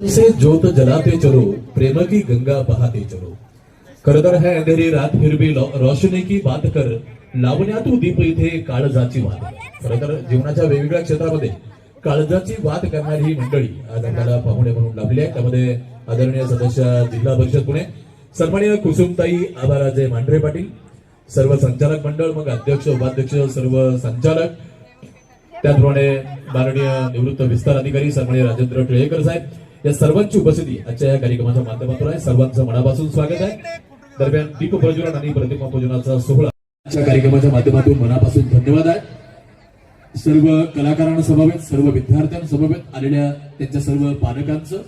से ज्योत जलाते चलो प्रेम की गंगा बहाते चलो। खर तर है अंधेरी रात फिर भी रोशनी की बात कर लावण्यातू दीप इथे काळजाची वाद खर तर जीवनाच्या वेगवेगळ्या क्षेत्रामध्ये काळजाची वाद करणारी ही मंडळी आज आपल्याला पाहुणे म्हणून लाभली आहे. त्यामध्ये आदरणीय सदस्य जिल्हा परिषद पुणे सन्माननीय कुसुमताई आभाराजे मांढरे पाटील सर्व संचालक मंडळ मग अध्यक्ष उपाध्यक्ष सर्व संचालक त्याचप्रमाणे माननीय निवृत्त विस्तार अधिकारी सन्माननीय राजेंद्र टिळेकर साहेब या सर्वांची उपस्थिती आजच्या या कार्यक्रमाच्या माध्यमातून आहे. सर्वांचं मनापासून स्वागत आहे. दरम्यान दीप प्रज्वलन आणि प्रतिमा पूजनाचा सोहळा आजच्या कार्यक्रमाच्या माध्यमातून मनापासून धन्यवाद आहे. सर्व कलाकारांसमवेत सर्व विद्यार्थ्यांसमवेत आलेल्या त्यांच्या सर्व पालकांचं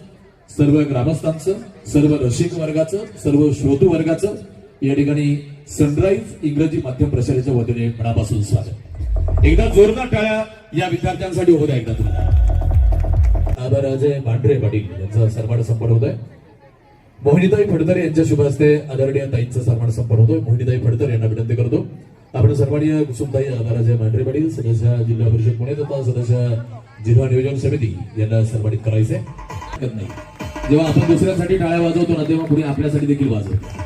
सर्व ग्रामस्थांचं सर्व रसिक वर्गाचं सर्व श्रोतू वर्गाचं या ठिकाणी सनराईज इंग्रजी माध्यम प्रसाराच्या वतीने मनापासून स्वागत. एकदा जोरदार टाळ्या या विद्यार्थ्यांसाठी होत्या एकदा तुम्हाला. आबाराजे मांढरे पाटील यांचा सन्मान संपन्न होत आहे मोहिनीताई फडतर यांच्या शुभ हस्ते आदरणीय ताईंचा सन्मान संपन्न होतोय. मोहिनीताई फडतर यांना विनंती करतो. आपण सर्वांनी कुसुमताई आबाराजे मांढरे पाटील सदस्य जिल्हा परिषद पुणे तथा सदस्य जिल्हा नियोजन समिती यांना सन्मानित करायचंय. नाही. जेव्हा आपण दुसऱ्यासाठी टाळ्या वाजवतो ना तेव्हा पुढे आपल्यासाठी देखील वाजवतो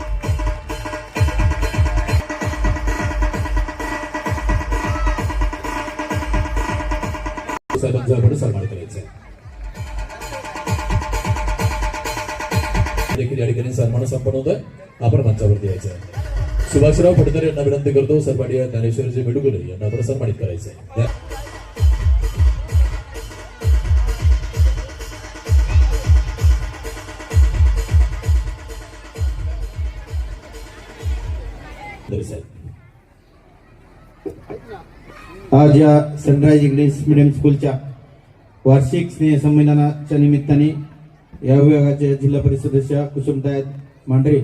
साहेबांचा आपण सन्मान करायचा आहे देखील या ठिकाणी सन्मान संपन्न होत आहे आपण मंचावरती यायचं आहे. सुभाषराव फडतरे यांना विनंती करतो सर्वाडिया ज्ञानेश्वरजी मेडुगुले यांना आपण सन्मानित करायचं आहे. आज या सनराईज इंग्लिश मीडियम स्कूलच्या वार्षिक स्नेह संमेलनाच्या निमित्ताने या विभागाचे जिल्हा परिषद सदस्य कुसुमताई मांढरे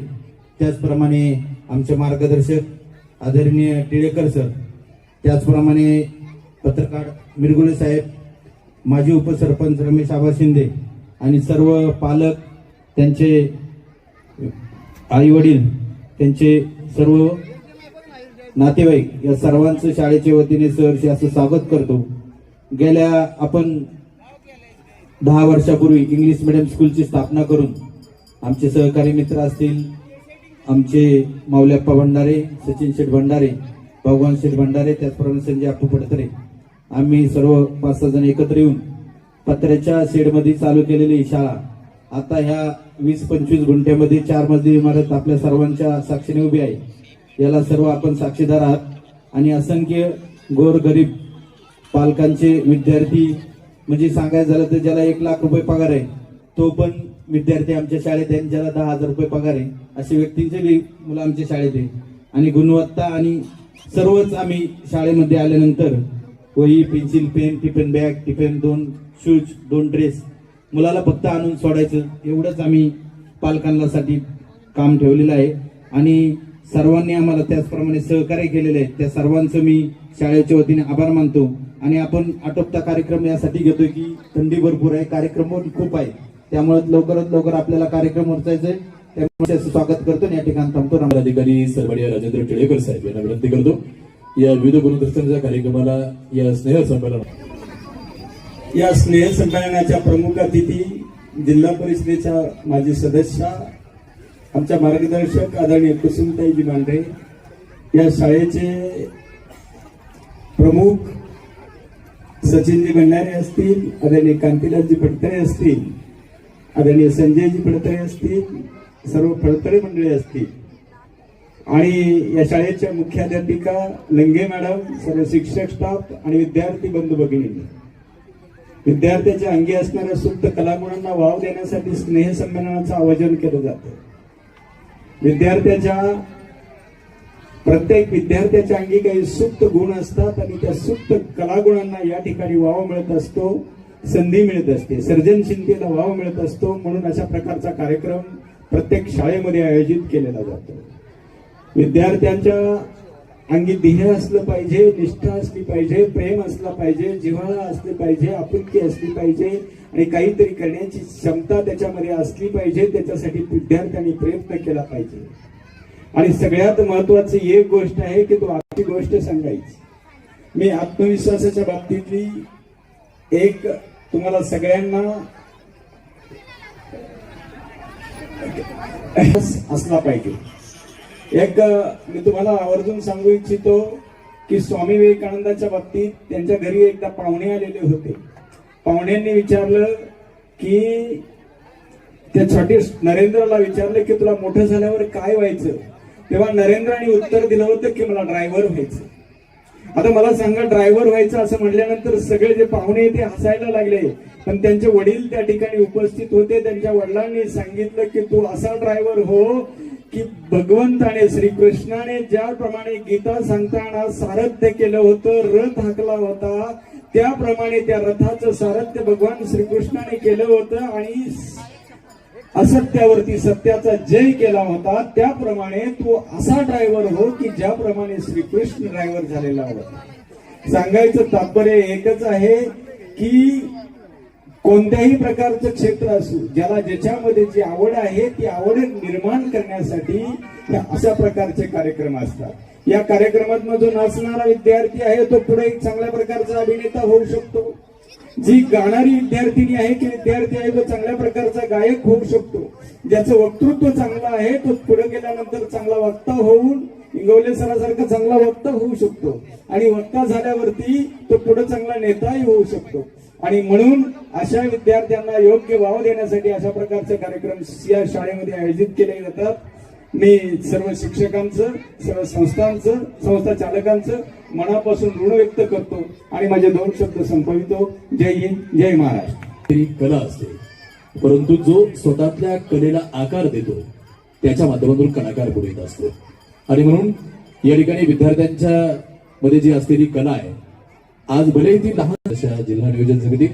त्याचप्रमाणे आमचे मार्गदर्शक आदरणीय टिळेकर सर त्याचप्रमाणे पत्रकार मिरगुले साहेब माजी उपसरपंच रमेश आबा शिंदे आणि सर्व पालक त्यांचे आईवडील त्यांचे सर्व नातेवाईक या सर्वांचं शाळेच्या वतीने सहर्ष असं स्वागत करतो. गेल्या आपण दहा वर्षापूर्वी इंग्लिश मिडियम स्कूलची स्थापना करून आमचे सहकारी मित्र असतील आमचे माऊल्याप्पा भंडारे सचिन शेठ भंडारे भगवान शेठ भंडारे त्याचप्रमाणे संजय आप्पू पडतरे. आम्ही सर्व पाच सहा जण एकत्र येऊन पत्र्याच्या शेडमध्ये चालू केलेली ही शाळा आता ह्या वीस पंचवीस गुंठ्यामध्ये चार मजली इमारत आपल्या सर्वांच्या साक्षीने उभी आहे. याला सर्व आपण साक्षीदार आहात. आणि असंख्य गोर गरीब पालकांचे विद्यार्थी म्हणजे सांगायचं झालं तर ज्याला एक लाख रुपये पगार आहे तो पण विद्यार्थी आमच्या शाळेत आहे ज्याला दहा हजार रुपये पगार आहे असे व्यक्तींचे बी मुलं आमच्या शाळेत आहे. आणि गुणवत्ता आणि सर्वच आम्ही शाळेमध्ये आल्यानंतर वही pencil pen tiffin bag tiffin दोन शूज दोन ड्रेस मुलाला फक्त आणून सोडायचं एवढंच आम्ही पालकांसाठी काम ठेवलेलं आहे. आणि सर्वांनी आम्हाला त्याचप्रमाणे सहकार्य केलेले आहे. त्या सर्वांचं मी शाळेच्या वतीने आभार मानतो. आणि आपण आटोपता कार्यक्रम यासाठी घेतोय की थंडी भरपूर आहे कार्यक्रम खूप आहे. त्यामुळे लवकरात लवकर आपल्याला कार्यक्रम जायचंय त्यामुळे स्वागत करतो आणि या ठिकाणी थांबतो. राम अधिकारी राजेंद्र टिळेकर साहेब यांना विनंती करतो. या विविध गुणदर्शनाच्या कार्यक्रमाला या स्नेह संमेलन या स्नेह संमेलनाच्या प्रमुख अतिथी जिल्हा परिषदेच्या माजी सदस्य आमच्या मार्गदर्शक आदरणीय कुसुमताईजी मांढरे या शाळेचे प्रमुख सचिनजी भंडारे असतील आदरणीय कांतीलालजी पडतळे असतील आदरणीय संजयजी पडतळे असतील सर्व पडतळे मंडळी असतील. आणि या शाळेच्या मुख्याध्यापिका लंगे मॅडम सर्व शिक्षक स्टाफ आणि विद्यार्थी बंधू भगिनी विद्यार्थ्याच्या अंगी असणाऱ्या सुप्त कलागुणांना वाव देण्यासाठी स्नेह संमेलनाचं आयोजन केलं जातं. विद्यार्थ्याच्या प्रत्येक विद्यार्थ्याच्या अंगी काही सुप्त गुण असतात आणि त्या सुप्त कलागुणांना या ठिकाणी वाव मिळत असतो संधी मिळत असते. सर्जनशीलतेला वाव मिळत असतो म्हणून अशा प्रकारचा कार्यक्रम प्रत्येक शाळेमध्ये आयोजित केलेला जातो. विद्यार्थ्यांच्या अंगी ध्येय असलं पाहिजे निष्ठा असली पाहिजे प्रेम असलं पाहिजे जिव्हाळा असली पाहिजे आपुलकी असली पाहिजे आणि काहीतरी करण्याची क्षमता त्याच्यामध्ये असली पाहिजे त्याच्यासाठी विद्यार्थ्यांनी प्रयत्न केला पाहिजे. आणि सगळ्यात महत्वाची एक गोष्ट आहे की तू आजची गोष्ट सांगायची. मी आत्मविश्वासाच्या बाबतीतली एक तुम्हाला सगळ्यांना असला पाहिजे. एक मी तुम्हाला आवर्जून सांगू इच्छितो की स्वामी विवेकानंदाच्या बाबतीत त्यांच्या घरी एकदा पाहुणे आलेले होते. पाहुण्यांनी विचारलं की त्या छोटे नरेंद्रला विचारलं की तुला मोठं झाल्यावर काय व्हायचं? तेव्हा नरेंद्राने उत्तर दिलं होतं की मला ड्रायव्हर व्हायचं. आता मला सांगा ड्रायव्हर व्हायचं असं म्हटल्यानंतर सगळे जे पाहुणे ते हसायला लागले. पण त्यांचे वडील त्या ठिकाणी उपस्थित होते. त्यांच्या वडिलांनी सांगितलं की तू असा ड्रायव्हर हो की भगवंताने श्रीकृष्णाने ज्याप्रमाणे गीता सांगताना सारथ्य केलं होतं रथ हाकला होता त्याप्रमाणे त्या रथाचं सारथ्य भगवान श्रीकृष्णाने केलं होतं आणि असत्यावरती सत्याचा जय केला होता त्याप्रमाणे तू असा ड्रायव्हर हो की ज्याप्रमाणे श्रीकृष्ण ड्रायव्हर झालेला होता. सांगायचं तात्पर्य एकच आहे की कोणत्याही प्रकारचं क्षेत्र असू ज्याला ज्याच्यामध्ये जी आवड आहे ती आवड निर्माण करण्यासाठी अशा प्रकारचे कार्यक्रम असतात. या कार्यक्रमात जो नाचणारा विद्यार्थी आहे तो पुढे एक चांगल्या प्रकारचा अभिनेता होऊ शकतो. जी गाणारी विद्यार्थिनी आहे की विद्यार्थी आहे तो चांगल्या प्रकारचा गायक होऊ शकतो. ज्याचं वक्तृत्व चांगलं आहे तो पुढे गेल्यानंतर चांगला वक्ता होऊन इंगवले सरासारखा चांगला वक्ता होऊ शकतो. आणि वक्ता झाल्यावरती तो पुढे चांगला नेताही होऊ शकतो. आणि म्हणून अशा विद्यार्थ्यांना योग्य वाव देण्यासाठी अशा प्रकारचे कार्यक्रम या शाळेमध्ये आयोजित केले जातात. मी सर्व शिक्षकांचं सर्व संस्थांचं संस्था चालकांचं मनापासून ऋण व्यक्त करतो आणि माझे दोन शब्द संपवितो. जय हिंद जय महाराष्ट्र. कला असते परंतु जो स्वतःतल्या कलेला आकार देतो त्याच्या माध्यमातून कलाकार पुढे येत असतो. आणि म्हणून या ठिकाणी विद्यार्थ्यांच्या मध्ये जी असलेली कला आहे आज भले ती लहान अशा जिल्हा नियोजन समिती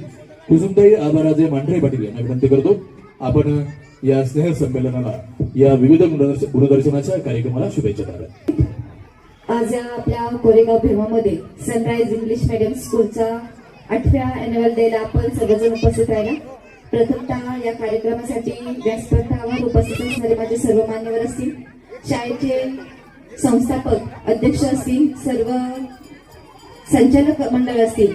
कुसुमताई आबाराजे मांढरे पाटील यांना विनंती करतो. आपण या स्नेह संमेलनाला या विविध गुणदर्शनाच्या कार्यक्रमाला शुभेच्छा द्याव्यात. आज या आपल्या कोरेगाव भीमामध्ये सनराइज इंग्लिश मीडियम स्कूलचा आठव्या अॅन्युअल डेला आपण सर्वजण उपस्थित राहिला. प्रथमतः या कार्यक्रमासाठी व्यासपीठावर उपस्थित असणारे माझे सर्व मान्यवर असतील. शाळेचे संस्थापक अध्यक्ष असतील सर्व संचालक मंडळ असतील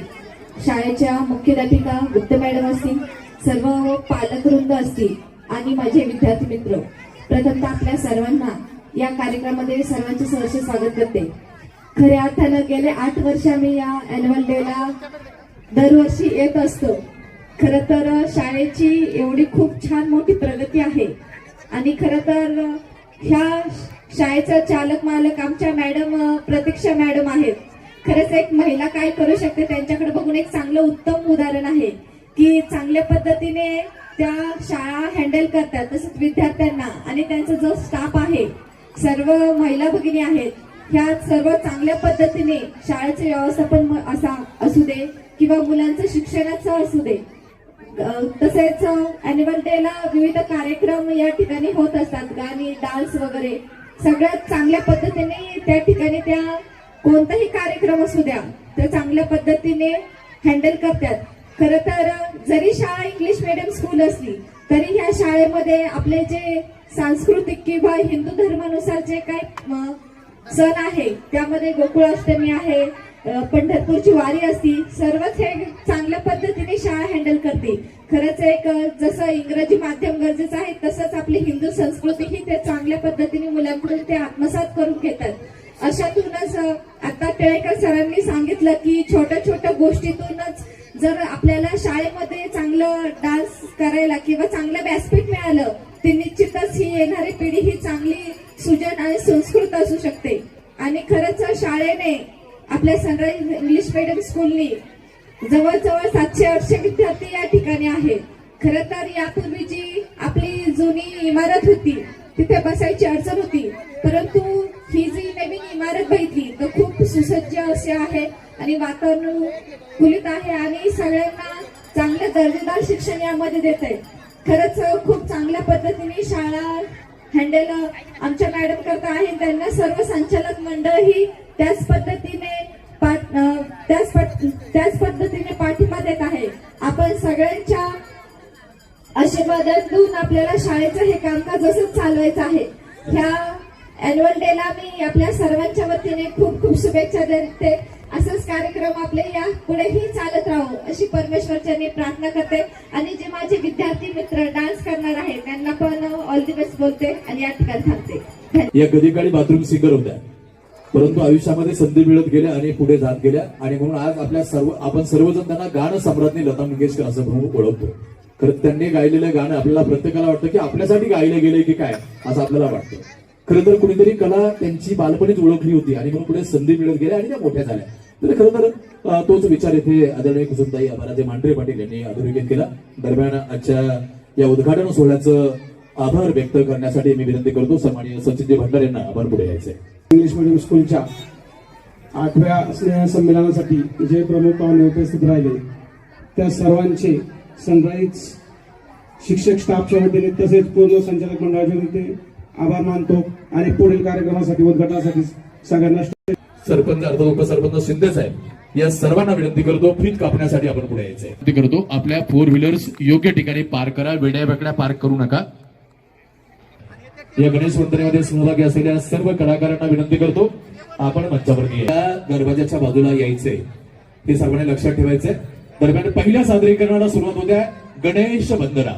शाळेच्या मुख्याध्यापिका गुप्त मॅडम असतील सर्व पालकवृंद असतील आणि माझे विद्यार्थी मित्र प्रथमतः आपल्या सर्वांना या कार्यक्रमामध्ये सर्वांचे सहर्ष स्वागत करते. खऱ्या अर्थानं गेले आठ वर्ष आम्ही या अॅन्युअल डेला दरवर्षी येत असतो. खर तर शाळेची एवढी खूप छान मोठी प्रगती आहे. आणि खर तर ह्या शाळेचा चालक मालक आमच्या मॅडम प्रतीक्षा मॅडम आहेत. खरंच एक महिला काय करू शकते त्यांच्याकडे बघून एक चांगलं उत्तम उदाहरण आहे की चांगल्या पद्धतीने त्या शाळा हँडल करतात तसंच विद्यार्थ्यांना. आणि त्यांचा जो स्टाफ आहे सर्व महिला भगिनी आहेत ह्या सर्व चांगल्या पद्धतीने शाळेचे व्यवस्थापन असा असू दे किंवा मुलांचं शिक्षणाचं असू दे. तसेच अॅन्युअल डेला विविध कार्यक्रम या ठिकाणी होत असतात. गाणी डान्स वगैरे. सगळ्यात चांगल्या पद्धतीने त्या ठिकाणी त्या कोणताही कार्यक्रम असू द्या त्या चांगल्या पद्धतीने हँडल करतात. खर तर जरी शाळा इंग्लिश मिडियम स्कूल असली तरी ह्या शाळेमध्ये आपले जे सांस्कृतिक किंवा हिंदू धर्मानुसार जे काही सण आहे त्यामध्ये गोकुळाष्टमी आहे पंढरपूरची वारी असती सर्वच हे चांगल्या पद्धतीने शाळा हँडल करते खरंच एक जसं इंग्रजी माध्यम गरजेचं आहे तसंच आपली हिंदू संस्कृती ही ते चांगल्या पद्धतीने मुलांकडून ते आत्मसात करून घेतात. अशातूनच आता टिळेकर सरांनी सांगितलं की छोट्या छोट्या गोष्टीतूनच जर आपल्याला शाळेमध्ये चांगलं डान्स करायला किंवा चांगलं व्यासपीठ मिळालं ते निश्चितच ही येणारी पिढी ही चांगली सुजन आणि संस्कृत असू शकते. आणि खरंच शाळेने आपल्या सनराईज इंग्लिश मिडियम स्कूलनी जवळजवळ सातशे आठशे विद्यार्थी या ठिकाणी आहेत. खरं तर यापूर्वी जी आपली जुनी इमारत होती तिथे बसायची अडचण होती. परंतु ही जी नवीन इमारत बघितली तर खूप सुसज्ज असे आहे. आणि वातावरण खुलीत आहे आणि सगळ्यांना चांगलं दर्जेदार शिक्षण यामध्ये देत आहे खरंच खूप चांगल्या पद्धतीने शाळा हँडल आमच्या मॅडम करता आहे त्यांना सर्व संचालक मंडळ ही त्याच पद्धतीने पाठ- त्याच त्याच पद्धतीने पाठिंबा देत आहे. आपण सगळ्यांच्या आशीर्वादातून आपल्याला शाळेचं हे कामकाज असंच चालवायचं आहे. ह्या अॅन्युअल डेला मी आपल्या सर्वांच्या वतीने खूप खूप शुभेच्छा देते. असंच कार्यक्रम आपले या पुढेही चालत राहू अशी परमेश्वरच्याने प्रार्थना करते. आणि जे माझे विद्यार्थी मित्र डान्स करणार आहेत त्यांना पण ऑल दी बेस्ट बोलते आणि या ठिकाणी थांबते. या कधी काळी बाथरूम सिंगर होत्या. परंतु आयुष्यामध्ये संधी मिळत गेल्या आणि पुढे जात गेल्या. आणि म्हणून आज आपल्या सर्व आपण सर्वजण त्यांना गाणं सम्राज्ञी लता मंगेशकर असं म्हणून ओळखतो. खरं त्यांनी गायलेलं गाणं आपल्याला प्रत्येकाला वाटतं की आपल्यासाठी गायलं गेलंय की काय असं आपल्याला वाटतं. खरं तर कुणीतरी कला त्यांची बालपणीच ओळखली होती आणि म्हणून पुढे संधी मिळत गेल्या आणि त्या मोठ्या झाल्या. तर खरं तर तोच विचार इथे आदरणीय कुसुमताई अमराजे मांढरे पाटील यांनी अधोरेखित केला. दरम्यान आजच्या या उद्घाटन सोहळ्याचं आभार व्यक्त करण्यासाठी मी विनंती करतो. सन्माननीय सचिनजी भंडार यांना आभार पुढे यायचे. इंग्लिश मिडियम स्कूलच्या आठव्या स्नेह संमेलनासाठी जे प्रमुख पाहुणे उपस्थित राहिले. त्या सर्वांचे सनराईज शिक्षक स्टाफच्या वतीने तसेच पूर्ण संचालक मंडळाच्या वतीने आभार मानतो आणि पुढील कार्यक्रमासाठी उद्घाटनासाठी सगळ्यांना सरपंच अर्थात उपसरपंच शिंदे साहेब या सर्वांना विनंती करतो फीत कापण्यासाठी आपण पुढे यायचंय. विनंती करतो आपल्या फोर व्हीलर्स योग्य ठिकाणी पार्क करा वेड्या वेगळ्या पार्क करू नका. या गणेश मंदिरामध्ये सहभागी असलेल्या सर्व कलाकारांना विनंती करतो आपण मंचावरती या दरवाजाच्या बाजूला यायचे हे सर्वांनी लक्षात ठेवायचंय. दरम्यान पहिल्या सादरीकरणाला सुरुवात होत्या गणेश वंदना